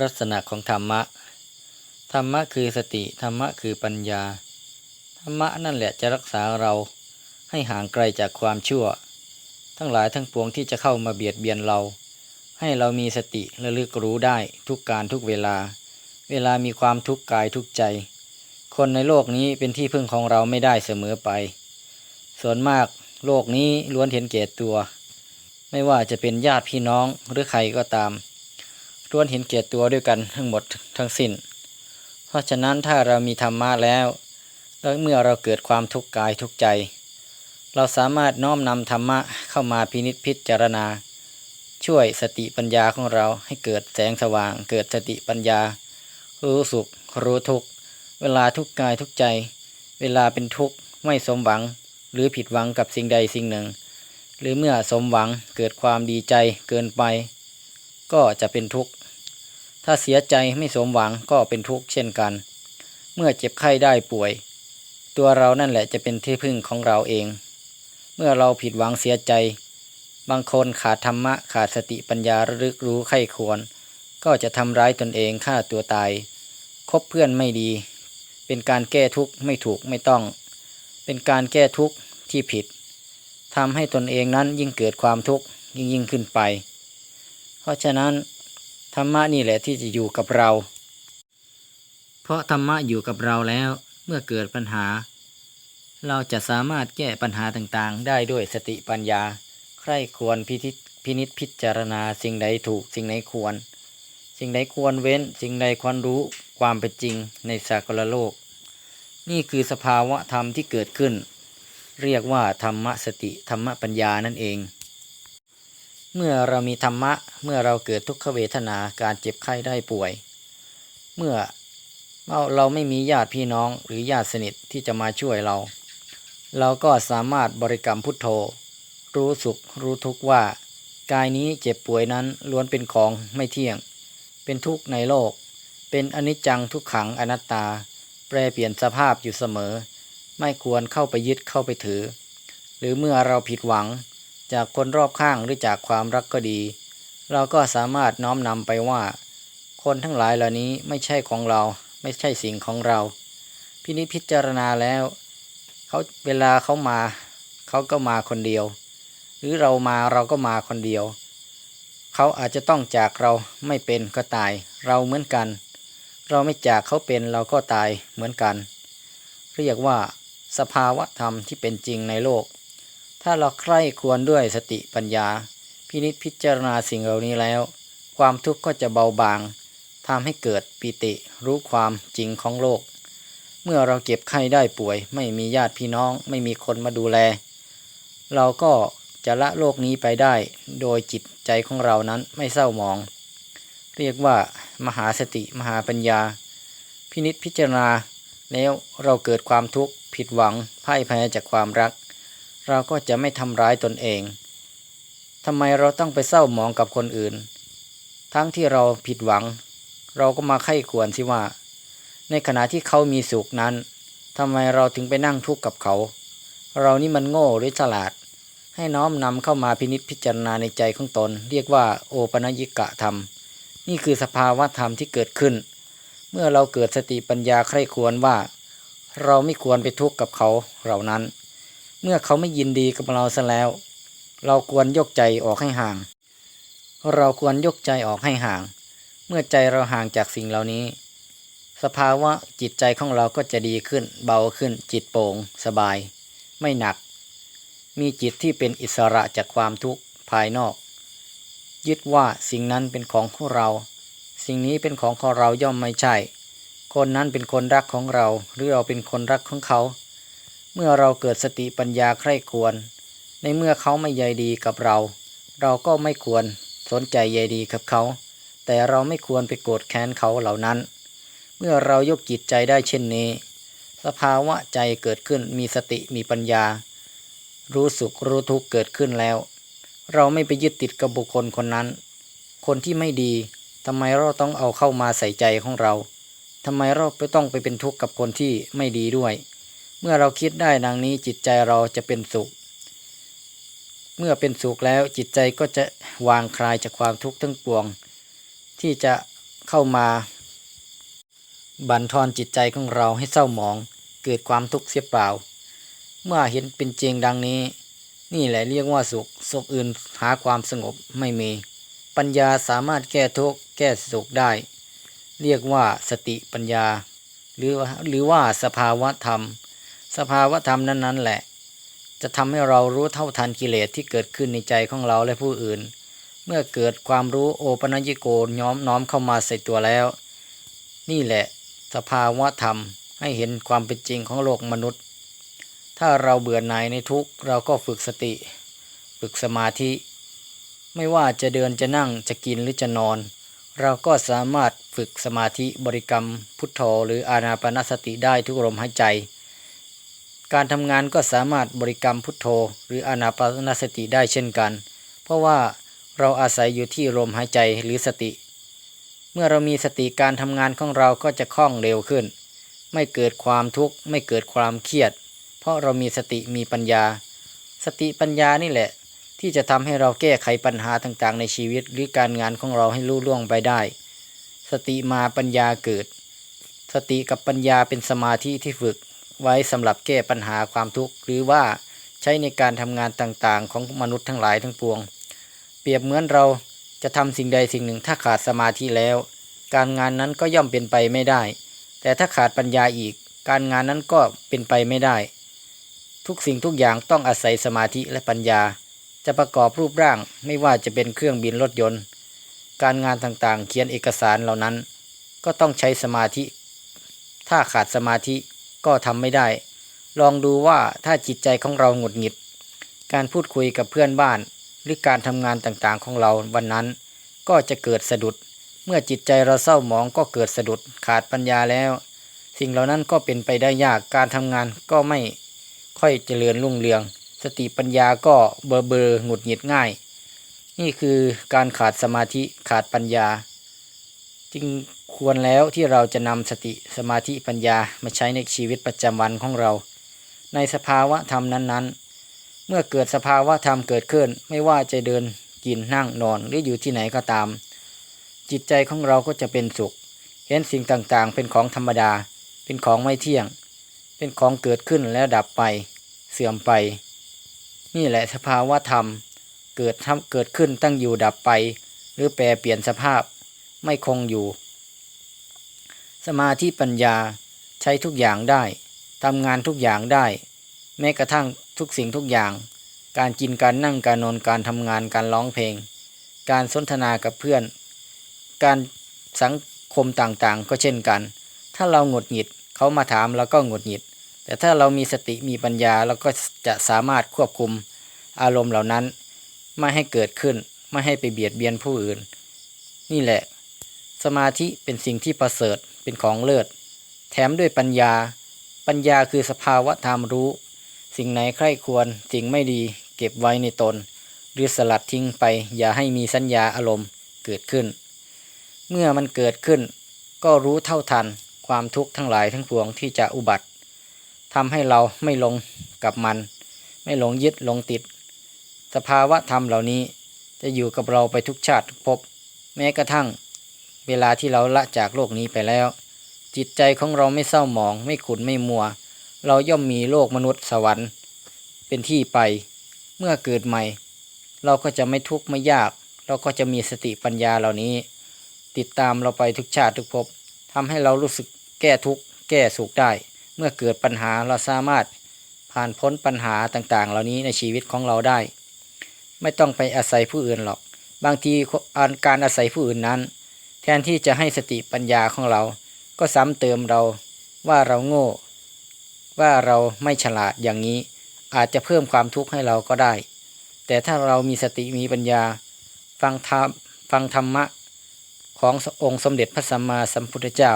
ลักษณะของธรรมะ ธรรมะคือสติ ธรรมะคือปัญญา ธรรมะนั่นแหละจะรักษาเราให้ห่างไกลจากความชั่ว ทั้งหลายทั้งปวงที่จะเข้ามาเบียดเบียนเรา ให้เรามีสติระลึกรู้ได้ทุกการทุกเวลา เวลามีความทุกข์กายทุกใจ คนในโลกนี้เป็นที่พึ่งของเราไม่ได้เสมอไป ส่วนมากโลกนี้ล้วนเห็นแก่ตัว ไม่ว่าจะเป็นญาติพี่น้องหรือใครก็ตาม ล้วนเห็นแก่ตัวด้วยกันทั้งหมดทั้งสิ้น เพราะฉะนั้นถ้าเรามีธรรมะแล้ว แล้วเมื่อเราเกิดความทุกข์กายทุกข์ใจ เราสามารถน้อมนำธรรมะเข้ามาพินิจพิจารณา ช่วยสติปัญญาของเราให้เกิดแสงสว่าง เกิดสติปัญญา รู้สุข รู้ทุกข์เวลาทุกข์กายทุกข์ใจ เวลาเป็นทุกข์ไม่สมหวัง หรือผิดหวังกับสิ่งใดสิ่งหนึ่ง หรือเมื่อสมหวังเกิดความดีใจเกินไป ก็จะเป็นทุกข์ ถ้าเสียใจไม่สมหวังก็เป็นทุกข์เช่นกัน เมื่อเจ็บไข้ได้ป่วย ตัวเรานั่นแหละจะเป็นที่พึ่งของเราเอง เมื่อเราผิดหวังเสียใจ บางคนขาดธรรมะขาดสติปัญญาระลึกรู้ไข้ควร ก็จะทำร้ายตนเองฆ่าตัวตาย คบเพื่อนไม่ดี เป็นการแก้ทุกข์ไม่ถูกไม่ต้อง เป็นการแก้ทุกข์ที่ผิดทำให้ตนเองนั้นยิ่งเกิดความทุกข์ยิ่งยิ่งขึ้นไป เพราะฉะนั้น ธรรมะนี่แหละที่จะอยู่กับเรา เพราะธรรมะอยู่กับเราแล้วเมื่อเกิดปัญหา เราจะสามารถแก้ปัญหาต่างๆ ได้ด้วยสติปัญญา ใคร่ควรพิทิพินิจพิจารณาสิ่งใดถูกสิ่งไหนควร สิ่งใดควรเว้น สิ่งใดควรรู้ความเป็นจริงในสากลโลก นี่คือสภาวะธรรมที่เกิดขึ้น เรียกว่าธรรมสติธรรมปัญญานั่นเอง เมื่อเรามีธรรมะ เมื่อเราเกิดทุกขเวทนาการเจ็บไข้ได้ป่วย เมื่อเราไม่มีญาติพี่น้องหรือญาติสนิทที่จะมาช่วยเรา เราก็สามารถบริกรรมพุทโธ รู้สุขรู้ทุกข์ว่า กายนี้เจ็บป่วยนั้นล้วนเป็นของไม่เที่ยง เป็นทุกข์ในโลก เป็นอนิจจังทุกขังอนัตตา แปรเปลี่ยนสภาพอยู่เสมอ ไม่ควรเข้าไปยึดเข้าไปถือ หรือเมื่อเราผิดหวัง จากคนรอบข้างหรือจากความรักก็ดี เราก็สามารถน้อมนำไปว่า คนทั้งหลายเหล่านี้ไม่ใช่ของเรา ไม่ใช่สิ่งของเรา พินิจพิจารณาแล้วเขาเวลาเขามาเขาก็มาคนเดียว หรือเรามาเราก็มาคนเดียว เขาอาจจะต้องจากเราไม่เป็นก็ตาย เราเหมือนกัน เราไม่จากเขาเป็นเราก็ตายเหมือนกัน เรียกว่า สภาวะธรรมที่เป็นจริงในโลก ถ้าเราใคร่ควรด้วยสติปัญญา พินิจพิจารณาสิ่งเหล่านี้แล้ว ความทุกข์ก็จะเบาบางทำให้เกิดปิติรู้ความจริงของโลก เมื่อเราเก็บไข้ได้ป่วย ไม่มีญาติพี่น้อง ไม่มีคนมาดูแล เราก็จะละโลกนี้ไปได้ โดยจิตใจของเรานั้นไม่เศร้าหมอง เรียกว่ามหาสติมหาปัญญา พินิจพิจารณา แล้วเราเกิดความทุกข์ผิดหวังพ่ายแพ้จากความรัก เราก็จะไม่ทำร้ายตนเองทำไมเราต้องไปเศร้าหมองกับคนอื่น ทั้งที่เราผิดหวัง เราก็มาไข้ควรสิว่า ในขณะที่เขามีสุขนั้นทำไมเราถึงไปนั่งทุกข์กับเขา เรานี่มันโง่หรือฉลาด ให้น้อมนำเข้ามาพินิจพิจารณาในใจของตน เรียกว่าโอปนยิกะธรรม นี่คือสภาวะธรรมที่เกิดขึ้น เมื่อเราเกิดสติปัญญาใคร่ควรว่า เราไม่ควรไปทุกข์กับเขาเหล่านั้น เมื่อเขาไม่ยินดีกับเราซะแล้ว เราควรยกใจออกให้ห่าง เราควรยกใจออกให้ห่าง เมื่อใจเราห่างจากสิ่งเหล่านี้ สภาวะจิตใจของเราก็จะดีขึ้น เบาขึ้น จิตโปร่งสบาย ไม่หนัก มีจิตที่เป็นอิสระจากความทุกข์ภายนอก ยึดว่าสิ่งนั้นเป็นของของเรา สิ่งนี้เป็นของของเราย่อมไม่ใช่ คนนั้นเป็นคนรักของเรา หรือเราเป็นคนรักของเขา เมื่อเราเกิดสติปัญญาใคร่ควร ในเมื่อเขาไม่ใยดีกับเรา เราก็ไม่ควรสนใจใยดีกับเขา แต่เราไม่ควรไปโกรธแค้นเขาเหล่านั้น เมื่อเรายกจิตใจได้เช่นนี้ สภาวะใจเกิดขึ้นมีสติมีปัญญา รู้สุขรู้ทุกข์เกิดขึ้นแล้ว เราไม่ไปยึดติดกับบุคคลคนนั้น คนที่ไม่ดีทำไมเราต้องเอาเข้ามาใส่ใจของเราทำไมเราไปต้องไปเป็นทุกข์กับคนที่ไม่ดีด้วย เมื่อเราคิดได้ดังนี้จิตใจเราจะเป็นสุข เมื่อเป็นสุขแล้วจิตใจก็จะวางคลายจากความทุกข์ทั้งปวง ที่จะเข้ามาบั่นทอนจิตใจของเราให้เศร้าหมอง เกิดความทุกข์เสียเปล่า เมื่อเห็นเป็นจริงดังนี้ นี่แหละเรียกว่าสุขสุขอื่นหาความสงบไม่มี ปัญญาสามารถแก้ทุกข์แก้สุขได้ เรียกว่าสติปัญญา หรือหรือว่าสภาวะธรรม สภาวะธรรมนั้นๆ แหละ จะทำให้เรารู้เท่าทันกิเลสที่เกิดขึ้นในใจของเราและผู้อื่น เมื่อเกิดความรู้โอปัญญิโกย้อมน้อมเข้ามาใส่ตัวแล้ว นี่แหละ สภาวะธรรมให้เห็นความเป็นจริงของโลกมนุษย์ ถ้าเราเบื่อหน่ายในทุกเราก็ฝึกสติ ฝึกสมาธิ ไม่ว่าจะเดินจะนั่งจะกินหรือจะนอน เราก็สามารถฝึกสมาธิบริกรรมพุทโธหรืออานาปนสติได้ทุกลมหายใจ การทำงานก็สามารถบริกรรมพุทโธ หรืออนาปนสติได้เช่นกัน เพราะว่าเราอาศัยอยู่ที่ลมหายใจหรือสติ เมื่อเรามีสติการทำงานของเราก็จะคล่องเร็วขึ้น ไม่เกิดความทุกข์ไม่เกิดความเครียด เพราะเรามีสติมีปัญญา สติปัญญานี่แหละ ที่จะทำให้เราแก้ไขปัญหาต่างๆ ในชีวิต หรือการงานของเราให้ลุล่วงไปได้ สติมาปัญญาเกิด สติกับปัญญาเป็นสมาธิที่ฝึก ไว้สำหรับแก้ปัญหาความทุกข์ หรือว่าใช้ในการทำงานต่างๆ ของมนุษย์ทั้งหลายทั้งปวง เปรียบเหมือนเราจะทำสิ่งใดสิ่งหนึ่งถ้าขาดสมาธิแล้ว การงานนั้นก็ย่อมเป็นไปไม่ได้ แต่ถ้าขาดปัญญาอีก การงานนั้นก็เป็นไปไม่ได้ ทุกสิ่งทุกอย่างต้องอาศัยสมาธิและปัญญา จะประกอบรูปร่างไม่ว่าจะเป็นเครื่องบินรถยนต์ การงานต่างๆ เขียนเอกสารเหล่านั้น ก็ต้องใช้สมาธิ ถ้าขาดสมาธิ ก็ทำไม่ได้ ลองดูว่าถ้าจิตใจของเราหงุดหงิด การพูดคุยกับเพื่อนบ้าน หรือการทำงานต่างๆของเราวันนั้น ก็จะเกิดสะดุด เมื่อจิตใจเราเศร้าหมองก็เกิดสะดุดขาดปัญญาแล้ว สิ่งเหล่านั้นก็เป็นไปได้ยากการทำงานก็ไม่ค่อยเจริญรุ่งเรือง สติปัญญาก็เบอเบอหงุดหงิดง่าย นี่คือการขาดสมาธิขาดปัญญา จึง ควรแล้วที่เราจะนำสติสมาธิปัญญามาใช้ในชีวิตประจำวันของเรา ในสภาวะธรรมนั้นๆ เมื่อเกิดสภาวะธรรมเกิดขึ้น ไม่ว่าจะเดินกินนั่งนอนหรืออยู่ที่ไหนก็ตาม จิตใจของเราก็จะเป็นสุข เห็นสิ่งต่างๆ เป็นของธรรมดา เป็นของไม่เที่ยง เป็นของเกิดขึ้นแล้วดับไป เสื่อมไป นี่แหละสภาวะธรรม เกิดทำเกิดขึ้นตั้งอยู่ดับไป หรือแปรเปลี่ยนสภาพ ไม่คงอยู่ สมาธิปัญญาใช้ทุกอย่างได้ทำงานทุกอย่างได้ แม้กระทั่งทุกสิ่งทุกอย่าง การกินการนั่งการนอนการทำงานการร้องเพลง การสนทนากับเพื่อน การสังคมต่างๆ ก็เช่นกัน ถ้าเราหงุดหงิดเขามาถามเราก็หงุดหงิด แต่ถ้าเรามีสติมีปัญญาเราก็จะสามารถควบคุมอารมณ์เหล่านั้น ไม่ให้เกิดขึ้น ไม่ให้ไปเบียดเบียนผู้อื่น นี่แหละ สมาธิเป็นสิ่งที่ประเสริฐ เป็นของเลิศ แถมด้วยปัญญา ปัญญาคือสภาวะธรรมรู้ สิ่งไหนใคร่ควร สิ่งไม่ดี เก็บไว้ในตน หรือสลัดทิ้งไป อย่าให้มีสัญญาอารมณ์เกิดขึ้น เมื่อมันเกิดขึ้น ก็รู้เท่าทันความทุกข์ทั้งหลายทั้งปวงที่จะอุบัติทำให้เราไม่ลงกับมัน ไม่หลงยึดหลงติด สภาวะธรรมเหล่านี้จะอยู่กับเราไปทุกชาติทุกภพแม้กระทั่ง เวลาที่เราละจากโลกนี้ไปแล้ว จิตใจของเราไม่เศร้าหมอง ไม่ขุนไม่มัว เราย่อมมีโลกมนุษย์สวรรค์ เป็นที่ไป เมื่อเกิดใหม่ เราก็จะไม่ทุกข์ไม่ยาก เราก็จะมีสติปัญญาเหล่านี้ ติดตามเราไปทุกชาติทุกภพทำให้เรารู้สึกแก้ทุกข์แก้สุขได้ เมื่อเกิดปัญหาเราสามารถผ่านพ้นปัญหาต่างๆ เหล่านี้ในชีวิตของเราได้ ไม่ต้องไปอาศัยผู้อื่นหรอก บางทีการอาศัยผู้อื่นนั้น แทนที่จะให้สติปัญญาของเรา ก็ซ้ำเติมเราว่าเราโง่ ว่าเราไม่ฉลาดอย่างนี้ อาจจะเพิ่มความทุกข์ให้เราก็ได้ แต่ถ้าเรามีสติมีปัญญา ฟังธรรมฟังธรรมะ ขององค์สมเด็จพระสัมมาสัมพุทธเจ้า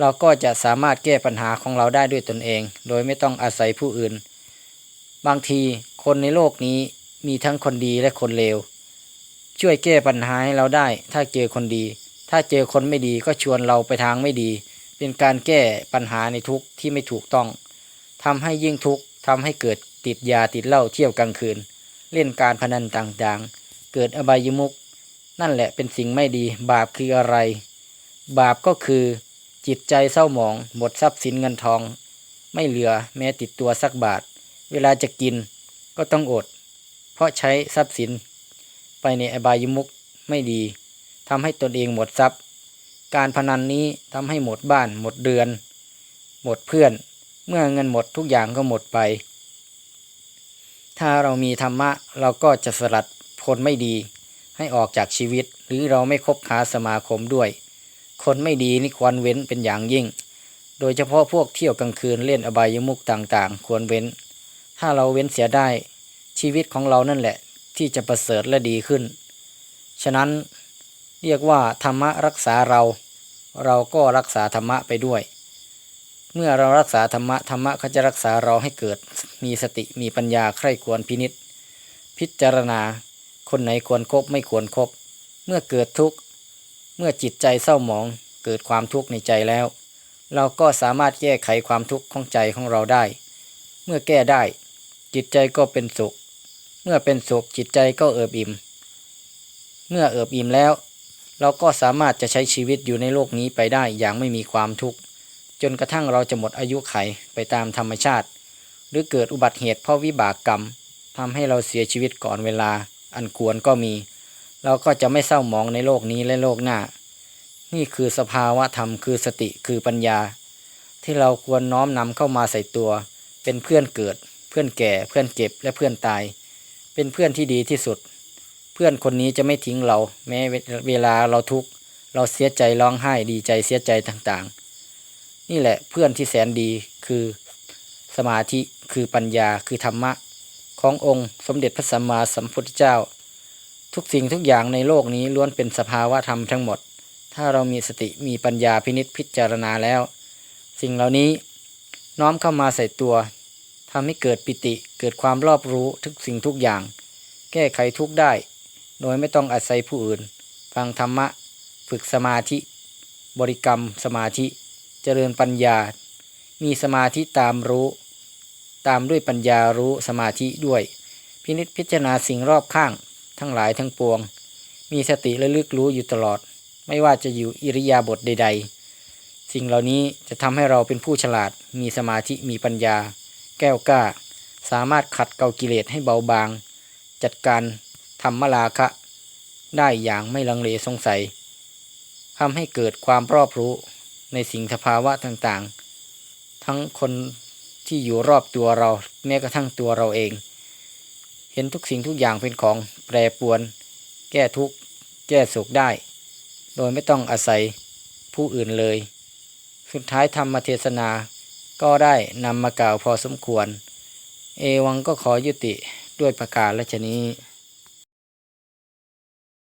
เราก็จะสามารถแก้ปัญหาของเราได้ด้วยตนเอง โดยไม่ต้องอาศัยผู้อื่น บางทีคนในโลกนี้มีทั้งคนดีและคนเลวช่วยแก้ปัญหาให้เราได้ถ้าเจอคนดี ถ้าเจอคนไม่ดีก็ชวนเราไปทางไม่ดี เป็นการแก้ปัญหาในทุกข์ที่ไม่ถูกต้องทำให้ยิ่งทุกข์ทำให้เกิดติดยาติดเหล้าเที่ยวกลางคืน เล่นการพนันต่างๆ เกิดอบายมุก นั่นแหละเป็นสิ่งไม่ดี บาปคืออะไร บาปก็คือจิตใจเศร้าหมอง หมดทรัพย์สินเงินทอง ไม่เหลือแม้ติดตัวสักบาท เวลาจะกินก็ต้องอด เพราะใช้ทรัพย์สิน ไปในอบายมุกไม่ดี ทำให้ตนเองหมดทรัพย์ การพนันนี้ทำให้หมดบ้าน หมดเดือน หมดเพื่อน เมื่อเงินหมดทุกอย่างก็หมดไป ถ้าเรามีธรรมะเราก็จะสลัดคนไม่ดี ให้ออกจากชีวิต หรือเราไม่คบค้าสมาคมด้วย คนไม่ดีนี่ควรเว้นเป็นอย่างยิ่ง โดยเฉพาะพวกเที่ยวกลางคืนเล่นอบายมุกต่างๆ ควรเว้น ถ้าเราเว้นเสียได้ชีวิตของเรานั่นแหละที่จะประเสริฐและดีขึ้น ฉะนั้น เรียกว่าธรรมะรักษาเรา เราก็รักษาธรรมะไปด้วย เมื่อเรารักษาธรรมะธรรมะก็จะรักษาเราให้เกิด มีสติมีปัญญาใคร่ควรพินิษพิจารณา คนไหนควรครบไม่ควรครบเมื่อเกิดทุกข์ เมื่อจิตใจเศร้าหมองเกิดความทุกข์ในใจแล้ว เราก็สามารถแก้ไขความทุกข์ของใจของเราได้ เมื่อแก้ได้ จิตใจก็เป็นสุข เมื่อเป็นสุขจิตใจก็เอิบอิ่ม เมื่อเอิบอิ่มแล้ว เราก็สามารถจะใช้ชีวิตอยู่ในโลกนี้ไปได้อย่างไม่มีความทุกข์ จนกระทั่งเราจะหมดอายุไขไปตามธรรมชาติ หรือเกิดอุบัติเหตุเพราะวิบากกรรมทำให้เราเสียชีวิตก่อนเวลา อันควรก็มี เราก็จะไม่เศร้าหมองในโลกนี้และโลกหน้า นี่คือสภาวะธรรมคือสติคือปัญญา ที่เราควรน้อมนำเข้ามาใส่ตัว เป็นเพื่อนเกิด เพื่อนแก่ เพื่อนเจ็บและเพื่อนตาย เป็นเพื่อนที่ดีที่สุด เพื่อนคนนี้จะไม่ทิ้งเรา แม้เวลาเราทุกข์เราเสียใจร้องไห้ดีใจเสียใจต่างๆ นี่แหละเพื่อนที่แสนดีคือสมาธิคือปัญญาคือธรรมะ ขององค์สมเด็จพระสัมมาสัมพุทธเจ้า ทุกสิ่งทุกอย่างในโลกนี้ล้วนเป็นสภาวะธรรมทั้งหมด ถ้าเรามีสติมีปัญญาพินิษพิจารณาแล้ว สิ่งเหล่านี้น้อมเข้ามาใส่ตัวทำให้เกิดปิติเกิดความรอบรู้ทุกสิ่งทุกอย่าง แก้ไขทุกได้ โดยไม่ต้องอาศัยผู้อื่น ฟังธรรมะ ฝึกสมาธิ บริกรรมสมาธิ เจริญปัญญา มีสมาธิตามรู้ ตามด้วยปัญญารู้สมาธิด้วย พินิจพิจารณาสิ่งรอบข้าง ทั้งหลายทั้งปวง มีสติระลึกรู้อยู่ตลอด ไม่ว่าจะอยู่อิริยาบถใด ๆ สิ่งเหล่านี้จะทำให้เราเป็นผู้ฉลาด มีสมาธิมีปัญญา แก้วกล้า สามารถขัดเกลากิเลสให้เบาบาง จัดการ ธรรมราคะ ได้อย่างไม่ลังเลสงสัยทำให้เกิดความรอบรู้ในสิ่งสภาวะต่างๆ ทั้งคนที่อยู่รอบตัวเราแม้กระทั่งตัวเราเอง เห็นทุกสิ่งทุกอย่างเป็นของแปรปรวน แก้ทุกข์ แก้สุขได้ โดยไม่ต้องอาศัยผู้อื่นเลย สุดท้ายธรรมเทศนาก็ได้นำมากล่าวพอสมควร เอวังก็ขอยุติด้วยประกาศและชนี้